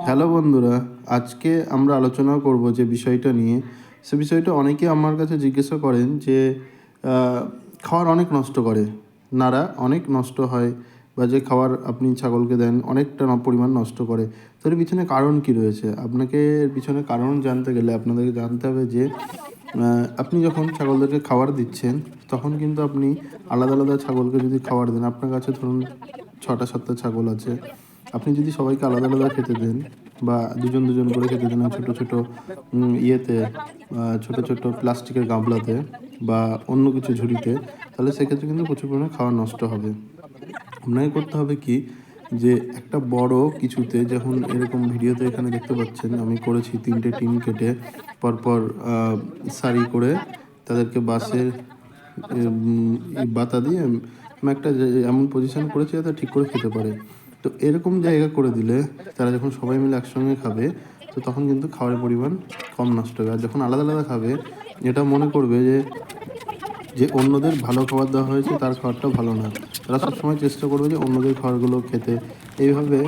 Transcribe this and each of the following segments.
Hello বন্ধুরা, আজকে আমরা আলোচনা করব যে বিষয়টা নিয়ে। সে বিষয়টা অনেকে আমার কাছে জিজ্ঞাসা করেন যে খাবার অনেক নষ্ট করে। নাড়া অনেক নষ্ট হয় বা যে খাবার আপনি ছাগলকে দেন অনেকটা পরিমাণ নষ্ট করে। তো এর পিছনে কারণ কি রয়েছে? আপনাকে এর পিছনে কারণ জানতে গেলে আপনাদেরকে জানতে হবে যে আপনি যখন ছাগলদেরকে খাবার দিচ্ছেন, তখন কিন্তু আপনি আলাদা আলাদা ছাগলকে যদি খাবার দেন, আপনার কাছে ধরুন ছটা সাতটা ছাগল আছে আপনি যদি সবাইকে আলাদা আলাদা খেতে দেন বা দুজন দুজন করে খেতে দেন, ছোট ছোট ইয়েতে ছোট ছোট প্লাস্টিকের গামলাতে বা অন্য কিছু ঝুড়িতে, তাহলে সেক্ষেত্রে কিন্তু প্রচুর পরিমাণে খাওয়া নষ্ট হবে। আপনাকে করতে হবে কি যে একটা বড় কিছুতে, যখন এরকম ভিডিওতে এখানে দেখতে পাচ্ছেন, আমি করেছি তিনটে টিম কেটে, পরপর সারি করে তাদেরকে বাসের বাতা দিয়ে আমি একটা এমন পজিশন করেছি যাতে ঠিক করে খেতে পারে। তো এরকম জায়গা করে দিলে তারা যখন সবাই মিলে একসঙ্গে খাবে, তো তখন কিন্তু খাবারের পরিমাণ কম নষ্ট হবে। আর যখন আলাদা আলাদা খাবে, এটা মনে করবে যে যে অন্যদের ভালো খাবার দেওয়া হয়েছে, তার খাবারটা ভালো না। তারা সবসময় চেষ্টা করবে যে অন্যদের খাবারগুলো খেতে। এইভাবে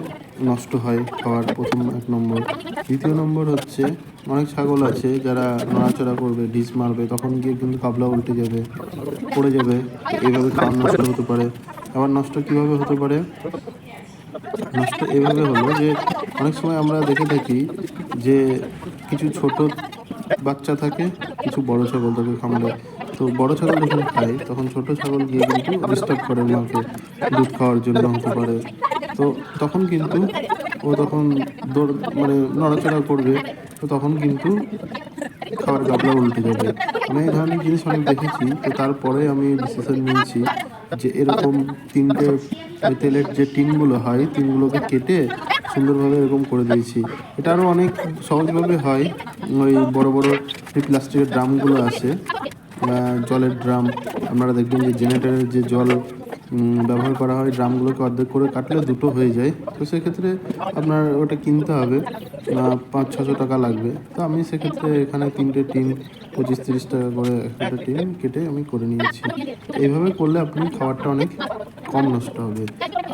নষ্ট হয় খাবার প্রথম এক নম্বর। দ্বিতীয় নম্বর হচ্ছে, অনেক ছাগল আছে যারা নড়াচড়া করবে, ডিস মারবে, তখন গিয়ে কিন্তু কাবলা উল্টে যাবে, পড়ে যাবে। এইভাবে খাবার নষ্ট হতে পারে। আবার নষ্ট কীভাবে হতে পারে? নষ্ট এভাবে হলো যে অনেক সময় আমরা দেখে থাকি যে কিছু ছোট বাচ্চা থাকে, কিছু বড় ছাগল থাকে খামারে। তো বড় ছাগল যখন খায়, তখন ছোট ছাগল গিয়ে কিন্তু ডিস্টার্ব করে মাকে, দুধ খাওয়ার জন্য হতে পারে। তো তখন কিন্তু ও তখন দৌড় মানে নড়াচড়া করবে, তো তখন কিন্তু খাবার গাবলা উল্টে যাবে। আমি এই ধরনের জিনিস অনেক দেখেছি, তো তারপরে আমি ডিসিশন নিয়েছি যে এরকম তিনটে ওই তেলের যে টিনগুলো হয়, টিনগুলোকে কেটে সুন্দরভাবে এরকম করে দিয়েছি। এটা আরও অনেক সহজভাবে হয়। ওই বড় বড় যে প্লাস্টিকের ড্রামগুলো আছে জলের ড্রাম, আপনারা দেখবেন যে জেনারেটরের যে জল ব্যবহার করা হয়, ড্রামগুলোকে অর্ধেক করে কাটলে দুটো হয়ে যায়। তো সেক্ষেত্রে আপনার ওটা কিনতে হবে পাঁচ, ছশো টাকা লাগবে। তো আমি সেক্ষেত্রে এখানে তিনটে টিন, পঁচিশ, তিরিশ টাকা করে একটা টিন কেটে আমি করে নিয়েছি। এইভাবে করলে আপনি খাবারটা অনেক কম নষ্ট হবে।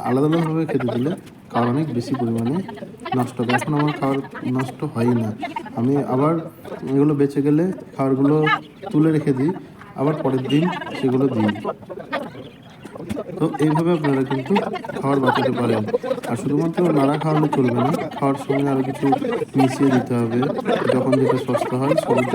আলাদা আলাদাভাবে খেতে দিলে খাবার অনেক বেশি পরিমাণে নষ্ট হবে। এখন আমার খাবার নষ্ট হয় না। আমি আবার এগুলো বেঁচে গেলে খাবারগুলো তুলে রেখে দিই, আবার পরের দিন সেগুলো দিই। তো এইভাবে আপনারা কিন্তু খাবার বাঁচাতে পারেন। আর শুধুমাত্র নাড়া খাওয়ানো চলবে না, খাওয়ার সঙ্গে আরও কিছু মিশিয়ে দিতে হবে। যখন যেটা সস্তা হয় সবুজ